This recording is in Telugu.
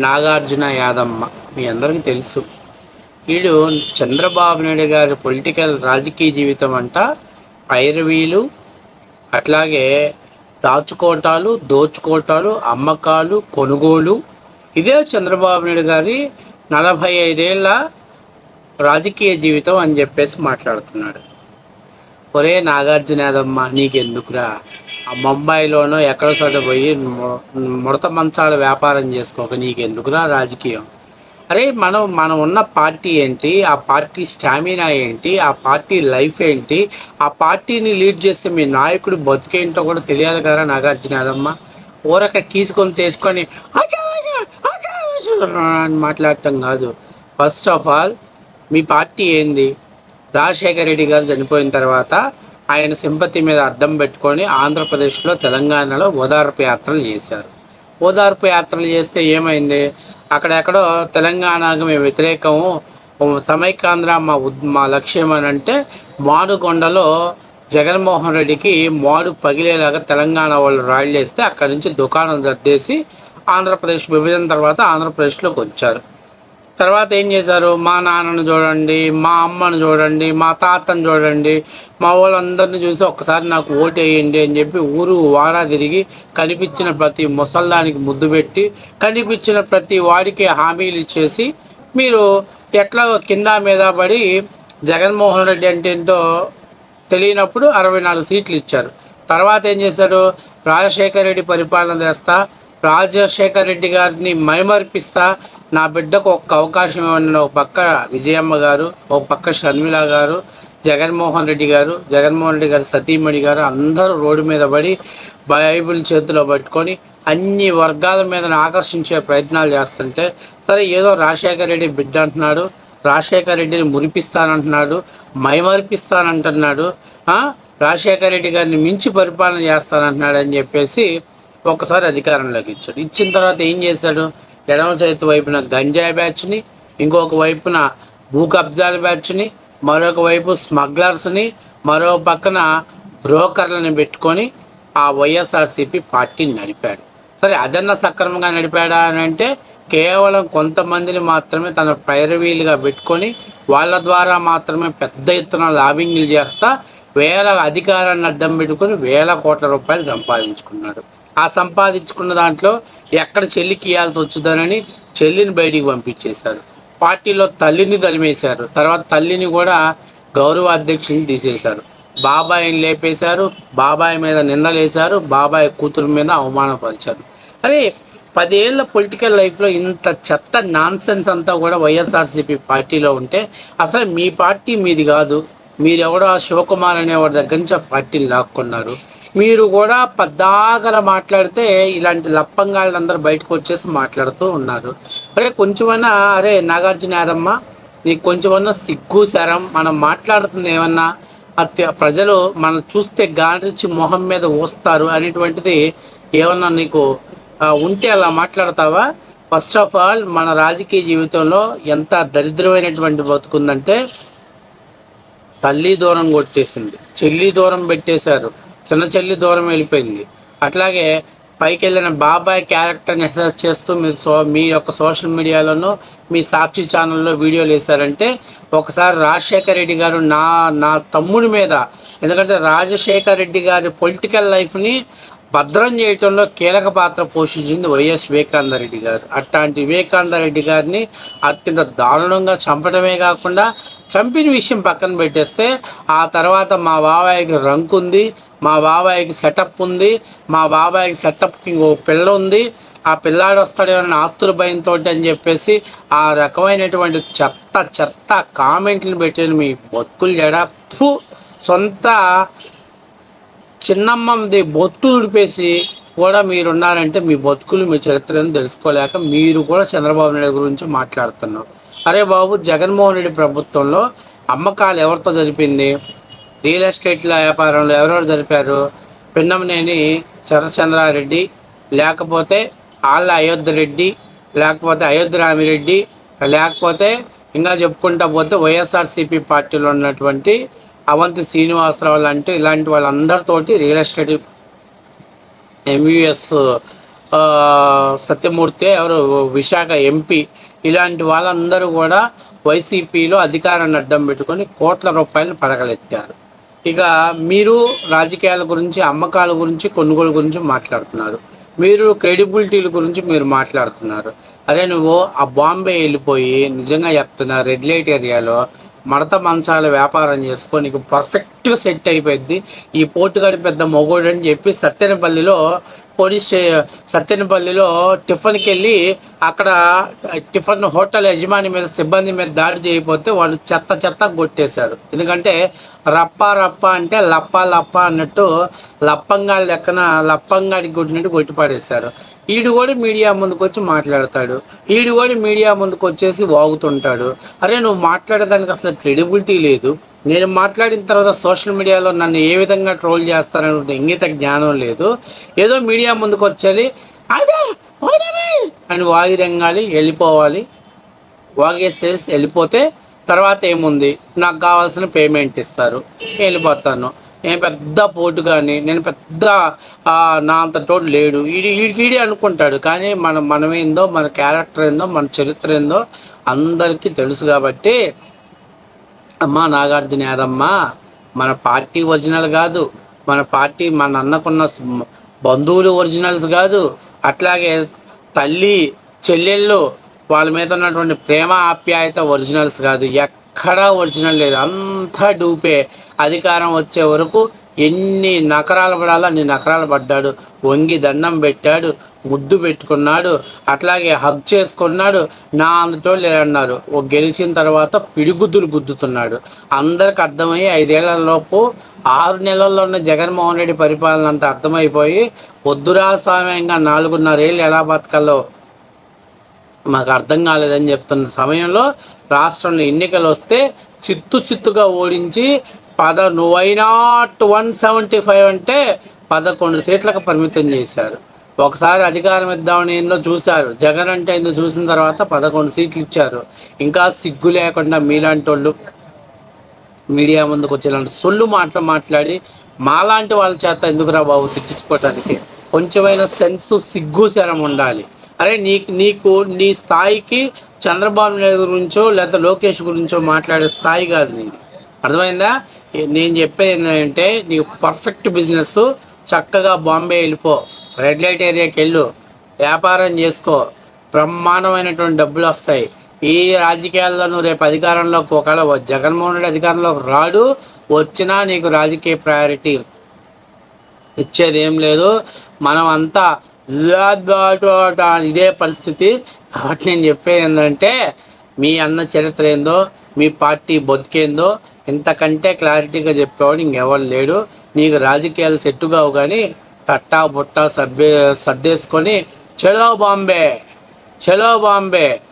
నాగార్జున యాదమ్మ. మీ అందరికీ తెలుసు. వీడు చంద్రబాబు నాయుడు గారి పొలిటికల్ రాజకీయ జీవితం అంట పైరవీలు అట్లాగే దాచుకోవటాలు దోచుకోవటాలు అమ్మకాలు కొనుగోలు. ఇదే చంద్రబాబు నాయుడు గారి నలభై ఐదేళ్ళ రాజకీయ జీవితం అని చెప్పేసి మాట్లాడుతున్నాడు. ఒరే నాగార్జున యాదమ్మ నీకెందుకురా? ముంబైలోనో ఎక్కడో చోట పోయి ముడత మంచాల వ్యాపారం చేసుకోక నీకెందుకురా రాజకీయం? అరే మనం మనం ఉన్న పార్టీ ఏంటి? ఆ పార్టీ స్టామినా ఏంటి? ఆ పార్టీ లైఫ్ ఏంటి? ఆ పార్టీని లీడ్ చేస్తే మీ నాయకుడు బతుకేంటో కూడా తెలియదు కదా నాగార్జున యాదమ్మ ఊరక కీసుకొని తీసుకొని తెచ్చుకొని అని మాట్లాడటం కాదు. ఫస్ట్ ఆఫ్ ఆల్ మీ పార్టీ ఏంది? రాజశేఖర రెడ్డి గారు చనిపోయిన తర్వాత ఆయన సింపతి మీద అడ్డం పెట్టుకొని ఆంధ్రప్రదేశ్లో తెలంగాణలో ఓదార్పు యాత్రలు చేశారు. ఓదార్పు యాత్రలు చేస్తే ఏమైంది? అక్కడెక్కడో తెలంగాణకు మేము వ్యతిరేకము. సమైకాంధ్ర మా ఉద్ మా లక్ష్యం అని అంటే మాడుకొండలో జగన్మోహన్ రెడ్డికి మాడు పగిలేలాగా తెలంగాణ వాళ్ళు రాళ్ళు వేస్తే అక్కడి నుంచి దుకాణం దద్దేసి ఆంధ్రప్రదేశ్ విభజన తర్వాత ఆంధ్రప్రదేశ్లోకి వచ్చారు. తర్వాత ఏం చేశారు? మా నాన్నను చూడండి మా అమ్మను చూడండి మా తాతను చూడండి మా వాళ్ళందరిని చూసి ఒక్కసారి నాకు ఓటు వేయండి అని చెప్పి ఊరు వాడా తిరిగి కనిపించిన ప్రతి ముసల్దానికి ముద్దు పెట్టి కనిపించిన ప్రతి వాడికి హామీలు ఇచ్చేసి మీరు ఎట్లా కింద మీద పడి జగన్మోహన్ రెడ్డి అంటే ఏంటో తెలియనప్పుడు అరవై నాలుగు సీట్లు ఇచ్చారు. తర్వాత ఏం చేశారు? రాజశేఖర రెడ్డి పరిపాలన చేస్తా రాజశేఖర్ రెడ్డి గారిని మైమర్పిస్తా నా బిడ్డకు ఒక్క అవకాశం ఇవ్వండి ఒక పక్క విజయమ్మ గారు ఒక పక్క షర్మిల గారు జగన్మోహన్ రెడ్డి గారు జగన్మోహన్ రెడ్డి గారు సతీమణి గారు అందరూ రోడ్డు మీద పడి బైబిల్ చేతిలో పట్టుకొని అన్ని వర్గాల మీద ఆకర్షించే ప్రయత్నాలు చేస్తుంటే సరే ఏదో రాజశేఖర రెడ్డి బిడ్డ అంటున్నాడు రాజశేఖర రెడ్డిని మురిపిస్తానంటున్నాడు మైమర్పిస్తానంటున్నాడు రాజశేఖర్ రాజశేఖర రెడ్డి గారిని మించి పరిపాలన చేస్తానంటున్నాడు అని చెప్పేసి ఒకసారి అధికారంలోకి ఇచ్చాడు. ఇచ్చిన తర్వాత ఏం చేశాడు? ఎడమ చేతి వైపున గంజాయి బ్యాచ్ని ఇంకొక వైపున భూ కబ్జాల బ్యాచ్ని మరొక వైపు స్మగ్లర్స్ని మరో పక్కన బ్రోకర్లను పెట్టుకొని ఆ వైఎస్ఆర్సీపీ పార్టీని నడిపాడు. సరే అదన్న సక్రమంగా నడిపాడా అని అంటే కేవలం కొంతమందిని మాత్రమే తన పైరవీలుగా పెట్టుకొని వాళ్ళ ద్వారా మాత్రమే పెద్ద ఎత్తున లాబింగ్లు చేస్తా వేల అధికారాన్ని అడ్డం పెట్టుకొని వేల కోట్ల రూపాయలు సంపాదించుకున్నాడు. ఆ సంపాదించుకున్న దాంట్లో ఎక్కడ చెల్లికి ఇవ్వాల్సి వచ్చుదనని చెల్లిని బయటికి పంపించేశారు. పార్టీలో తల్లిని తరిమేశారు. తర్వాత తల్లిని కూడా గౌరవ అధ్యక్షుని తీసేశారు. బాబాయిని లేపేశారు. బాబాయ్ మీద నిందలేశారు. బాబాయ్ కూతురు మీద అవమానపరిచారు. అరే పదేళ్ళ పొలిటికల్ లైఫ్లో ఇంత చెత్త నాన్సెన్స్ అంతా కూడా వైఎస్ఆర్సీపీ పార్టీలో ఉంటే అసలు మీ పార్టీ మీది కాదు. మీరెవడో ఆ శివకుమార్ అనేవాడి దగ్గర నుంచి ఆ పార్టీని లాక్కున్నారు. మీరు కూడా పద్దాగల మాట్లాడితే ఇలాంటి లప్పంగాళ్ళందరూ బయటకు వచ్చేసి మాట్లాడుతూ ఉన్నారు. అరే కొంచెమన్నా అరే నాగార్జున యాదమ్మ నీకు కొంచెమన్నా సిగ్గు శరం మనం మాట్లాడుతుంది ఏమన్నా? అత్య ప్రజలు మనం చూస్తే గాడిచి మొహం మీద ఓస్తారు అనేటువంటిది ఏమన్నా నీకు ఉంటే అలా మాట్లాడతావా? ఫస్ట్ ఆఫ్ ఆల్ మన రాజకీయ జీవితంలో ఎంత దరిద్రమైనటువంటి బతుకుందంటే తల్లి దూరం కొట్టేసింది చెల్లి దూరం పెట్టేశారు. చిన్న చెల్లి దూరం వెళ్ళిపోయింది. అట్లాగే పైకి వెళ్ళిన బాబాయ్ క్యారెక్టర్ని ఎక్సర్సైజ్ చేస్తూ మీరు సో మీ యొక్క సోషల్ మీడియాలోనూ మీ సాక్షి ఛానల్లో వీడియోలు వేశారంటే ఒకసారి రాజశేఖర రెడ్డి గారు నా నా తమ్ముడి మీద ఎందుకంటే రాజశేఖర రెడ్డి గారి పొలిటికల్ లైఫ్ని భద్రం చేయటంలో కీలక పాత్ర పోషించింది వైఎస్ వివేకానందరెడ్డి గారు. అట్లాంటి వివేకానంద రెడ్డి గారిని అత్యంత దారుణంగా చంపడమే కాకుండా చంపిన విషయం పక్కన పెట్టేస్తే ఆ తర్వాత మా బాబాయ్కి రంకుంది మా బాబాయ్కి సెటప్ ఉంది. మా బాబాయ్కి సెటప్కి ఇంకో పిల్ల ఉంది. ఆ పిల్లాడు వస్తాడేమన్నా ఆస్తుల భయంతో అని చెప్పేసి ఆ రకమైనటువంటి చెత్త చెత్త కామెంట్లు పెట్టిన మీ బొత్తులు జడ సొంత చిన్నమ్మది బొత్తు ఉడిపేసి కూడా మీరు ఉన్నారంటే మీ బతుకులు మీ చరిత్రను తెలుసుకోలేక మీరు కూడా చంద్రబాబు నాయుడు గురించి మాట్లాడుతున్నారు. అరే బాబు జగన్మోహన్ రెడ్డి ప్రభుత్వంలో అమ్మకాలు ఎవరితో జరిపింది? రియల్ ఎస్టేట్ల వ్యాపారంలో ఎవరెవరు జరిపారు? పిన్నమనేని శరత్చంద్రారెడ్డి లేకపోతే ఆళ్ళ అయోధ్య రెడ్డి లేకపోతే అయోధ్య రామిరెడ్డి లేకపోతే ఇంకా చెప్పుకుంటా పోతే వైఎస్ఆర్సీపీ పార్టీలో ఉన్నటువంటి అవంతి శ్రీనివాసరావు లాంటి ఇలాంటి వాళ్ళందరితోటి రియల్ ఎస్టేట్ ఎంయుఎస్ సత్యమూర్తి ఎవరు విశాఖ ఎంపీ ఇలాంటి వాళ్ళందరూ కూడా వైసీపీలో అధికారాన్ని అడ్డం పెట్టుకొని కోట్ల రూపాయలు పడగలెత్తారు. ఇక మీరు రాజకీయాల గురించి అమ్మకాల గురించి కొనుగోలు గురించి మాట్లాడుతున్నారు. మీరు క్రెడిబిలిటీల గురించి మీరు మాట్లాడుతున్నారు. అరే నువ్వు ఆ బాంబే వెళ్ళిపోయి నిజంగా చెప్తున్నా రెడ్ లైట్ ఏరియాలో మడత మంచాల వ్యాపారం చేసుకో నీకు పర్ఫెక్ట్గా సెట్ అయిపోయింది ఈ పోటుగాడి పెద్ద మొగోడు అని చెప్పి సత్తెనపల్లిలో పోలీస్ స్టే- సత్తెనపల్లిలో టిఫిన్కి వెళ్ళి అక్కడ టిఫిన్ హోటల్ యజమాని మీద సిబ్బంది మీద దాడి చేయకపోతే వాళ్ళు చెత్త చెత్త కొట్టేశారు. ఎందుకంటే రప్ప రప్ప అంటే లప్ప లప్ప అన్నట్టు లప్పంగాడి లెక్కన లప్పంగాడికి కొట్టినట్టు కొట్టి పడేశారు ఈడు కూడా మీడియా ముందుకు వచ్చి మాట్లాడతాడు. ఈడు కూడా మీడియా ముందుకు వచ్చేసి వాగుతుంటాడు. అరే నువ్వు మాట్లాడేదానికి అసలు క్రెడిబిలిటీ లేదు. నేను మాట్లాడిన తర్వాత సోషల్ మీడియాలో నన్ను ఏ విధంగా ట్రోల్ చేస్తారనే ఇంగిత జ్ఞానం లేదు. ఏదో మీడియా ముందుకు వచ్చేది అని వాగి తెంగాలి వెళ్ళిపోవాలి. వాగేసేసి వెళ్ళిపోతే తర్వాత ఏముంది? నాకు కావాల్సిన పేమెంట్ ఇస్తారు. వెళ్ళిపోతాను. నేను పెద్ద పోటు కానీ నేను పెద్ద నా అంత తోడు లేడు. ఈడి ఈడికి అనుకుంటాడు. కానీ మన మనమేందో మన క్యారెక్టర్ ఏందో మన చరిత్ర ఏందో అందరికీ తెలుసు కాబట్టి అమ్మా నాగార్జున యాదమ్మ మన పార్టీ ఒరిజినల్ కాదు. మన పార్టీ మన అన్నకున్న బంధువులు ఒరిజినల్స్ కాదు. అట్లాగే తల్లి చెల్లెళ్ళు వాళ్ళ మీద ఉన్నటువంటి ప్రేమ ఆప్యాయత ఒరిజినల్స్ కాదు. ఎక్కడా ఒరిజినల్ లేదు. అంతా డూపే. అధికారం వచ్చే వరకు ఎన్ని నకరాలు పడాలో అన్ని నకరాలు పడ్డాడు. వంగి దండం పెట్టాడు. ముద్దు పెట్టుకున్నాడు అట్లాగే హగ్ చేసుకున్నాడు నా అందుతో లేదన్నారు. ఓ గెలిచిన తర్వాత పిడిగుద్దులు గుద్దుతున్నాడు. అందరికి అర్థమయ్యి ఐదేళ్ళలోపు ఆరు నెలల్లో ఉన్న జగన్మోహన్ రెడ్డి పరిపాలన అంతా అర్థమైపోయి పొద్దురా స్వామ్యంగా నాలుగున్నరేళ్ళు ఎలా బతకాలో మాకు అర్థం కాలేదని చెప్తున్న సమయంలో రాష్ట్రంలో ఎన్నికలు వస్తే చిత్తు చిత్తుగా ఓడించి పద నువ్వైనాట్ వన్ సెవెంటీ ఫైవ్ అంటే పదకొండు సీట్లకు పరిమితం చేశారు. ఒకసారి అధికారం ఇద్దామని ఏందో చూశారు. జగన్ అంటే ఏందో చూసిన తర్వాత పదకొండు సీట్లు ఇచ్చారు. ఇంకా సిగ్గు లేకుండా మీలాంటి వాళ్ళు మీడియా ముందుకు వచ్చేలాంటి సొల్లు మాటలు మాట్లాడి మాలాంటి వాళ్ళ చేత ఎందుకురా బాబు తిట్టించుకోవటానికి? కొంచెమైనా సెన్స్ సిగ్గు శరం ఉండాలి. అరే నీకు నీకు నీ స్థాయికి చంద్రబాబు నాయుడు గురించో లేదా లోకేష్ గురించో మాట్లాడే స్థాయి కాదు నీది. అర్థమైందా? నేను చెప్పేది ఏంటంటే నీకు పర్ఫెక్ట్ బిజినెస్ చక్కగా బాంబే వెళ్ళిపో. రెడ్ లైట్ ఏరియాకి వెళ్ళు. వ్యాపారం చేసుకో. బ్రహ్మాండమైనటువంటి డబ్బులు వస్తాయి. ఈ రాజకీయాల్లో నువ్వు రేపు అధికారంలోకి ఒకవేళ జగన్మోహన్ రెడ్డి అధికారంలోకి రాడు వచ్చినా నీకు రాజకీయ ప్రయారిటీ ఇచ్చేది ఏం లేదు. మనం అంతా ఇదే పరిస్థితి. కాబట్టి నేను చెప్పేది ఏంటంటే మీ అన్న చరిత్ర ఏందో మీ పార్టీ బతికేందో ఇంతకంటే క్లారిటీగా చెప్పేవాడు ఇంకెవరు లేడు. నీకు రాజకీయాలు సెట్టుగావు కానీ తట్టా బుట్ట సర్దే సర్దేసుకొని చలో బాంబే! చలో బాంబే!